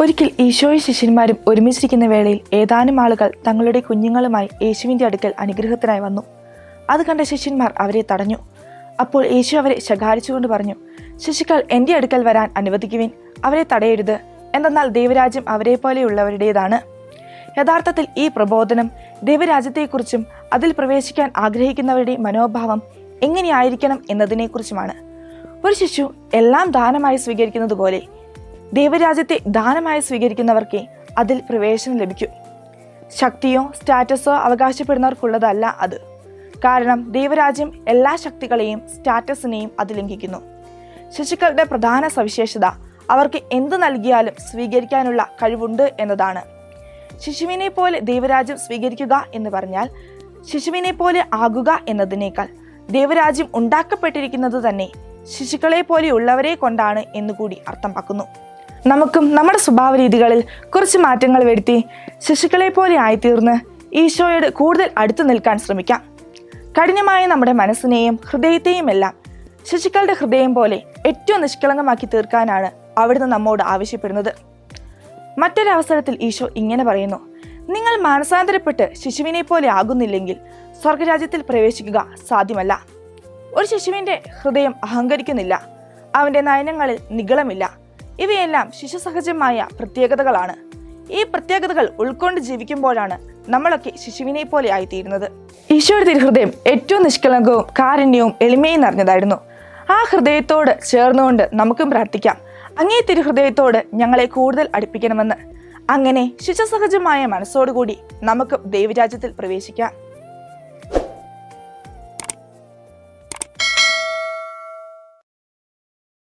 ഒരിക്കൽ ഈശോയും ശിഷ്യന്മാരും ഒരുമിച്ചിരിക്കുന്ന വേളയിൽ ഏതാനും ആളുകൾ തങ്ങളുടെ കുഞ്ഞുങ്ങളുമായി യേശുവിന്റെ അടുക്കൽ അനുഗ്രഹത്തിനായി വന്നു. അത് കണ്ട ശിഷ്യന്മാർ അവരെ തടഞ്ഞു. അപ്പോൾ യേശു അവരെ ശകാരിച്ചുകൊണ്ട് പറഞ്ഞു ശിശുക്കൾ എന്റെ അടുക്കൽ വരാൻ അനുവദിക്കുവിൻ. അവരെ തടയരുത്. എന്തെന്നാൽ ദൈവരാജ്യം അവരെ പോലെയുള്ളവരുടേതാണ് യഥാർത്ഥത്തിൽ ഈ പ്രബോധനം ദൈവരാജ്യത്തെക്കുറിച്ചും അതിൽ പ്രവേശിക്കാൻ ആഗ്രഹിക്കുന്നവരുടെ മനോഭാവം എങ്ങനെയായിരിക്കണം എന്നതിനെക്കുറിച്ചുമാണ്. ഒരു ശിശു എല്ലാം ദാനമായി സ്വീകരിക്കുന്നത് പോലെ ദൈവരാജ്യത്തെ ദാനമായി സ്വീകരിക്കുന്നവർക്ക് അതിൽ പ്രവേശനം ലഭിക്കും. ശക്തിയോ സ്റ്റാറ്റസോ അവകാശപ്പെടുന്നവർക്കുള്ളതല്ല അത്. കാരണം ദൈവരാജ്യം എല്ലാ ശക്തികളെയും സ്റ്റാറ്റസിനെയും അത് ലംഘിക്കുന്നു ശിശുക്കളുടെ പ്രധാന സവിശേഷത അവർക്ക് എന്ത് നൽകിയാലും സ്വീകരിക്കാനുള്ള കഴിവുണ്ട് എന്നതാണ്. ശിശുവിനെ പോലെ ദൈവരാജ്യം സ്വീകരിക്കുക എന്ന് പറഞ്ഞാൽ ശിശുവിനെ പോലെ ആകുക എന്നതിനേക്കാൾ ദൈവരാജ്യം ഉണ്ടാക്കപ്പെട്ടിരിക്കുന്നത് തന്നെ ശിശുക്കളെ പോലെയുള്ളവരെ കൊണ്ടാണ് എന്നുകൂടി അർത്ഥമാക്കുന്നു. നമുക്കും നമ്മുടെ സ്വഭാവ രീതികളിൽ കുറച്ച് മാറ്റങ്ങൾ വരുത്തി ശിശുക്കളെ പോലെ ആയിത്തീർന്ന് ഈശോയോട് കൂടുതൽ അടുത്തു നിൽക്കാൻ ശ്രമിക്കാം. കഠിനമായ നമ്മുടെ മനസ്സിനെയും ഹൃദയത്തെയും എല്ലാം ശിശുക്കളുടെ ഹൃദയം പോലെ ഏറ്റവും നിഷ്കളങ്കമാക്കി തീർക്കാനാണ് അവിടുന്ന് നമ്മോട് ആവശ്യപ്പെടുന്നത്. മറ്റൊരവസരത്തിൽ ഈശോ ഇങ്ങനെ പറയുന്നു നിങ്ങൾ മാനസാന്തരപ്പെട്ട് ശിശുവിനെ പോലെ ആകുന്നില്ലെങ്കിൽ സ്വർഗരാജ്യത്തിൽ പ്രവേശിക്കുക സാധ്യമല്ല. ഒരു ശിശുവിന്റെ ഹൃദയം അഹങ്കരിക്കുന്നില്ല അവന്റെ നയനങ്ങളിൽ നിഗളമില്ല. ഇവയെല്ലാം ശിശുസഹജമായ പ്രത്യേകതകളാണ്. ഈ പ്രത്യേകതകൾ ഉൾക്കൊണ്ട് ജീവിക്കുമ്പോഴാണ് നമ്മളൊക്കെ ശിശുവിനെ പോലെ ആയിത്തീരുന്നത്. ഈശോയുടെ തിരുഹൃദയം ഏറ്റവും നിഷ്കളങ്കവും കാരുണ്യവും എളിമയും നിറഞ്ഞതായിരുന്നു. ആ ഹൃദയത്തോട് ചേർന്നുകൊണ്ട് നമുക്കും പ്രാർത്ഥിക്കാം. അങ്ങേ തിരുഹൃദയത്തോട് ഞങ്ങളെ കൂടുതൽ അടുപ്പിക്കണമെന്ന്. അങ്ങനെ ശിശുസഹജമായ മനസ്സോടുകൂടി നമുക്ക് ദൈവരാജ്യത്തിൽ പ്രവേശിക്കാം.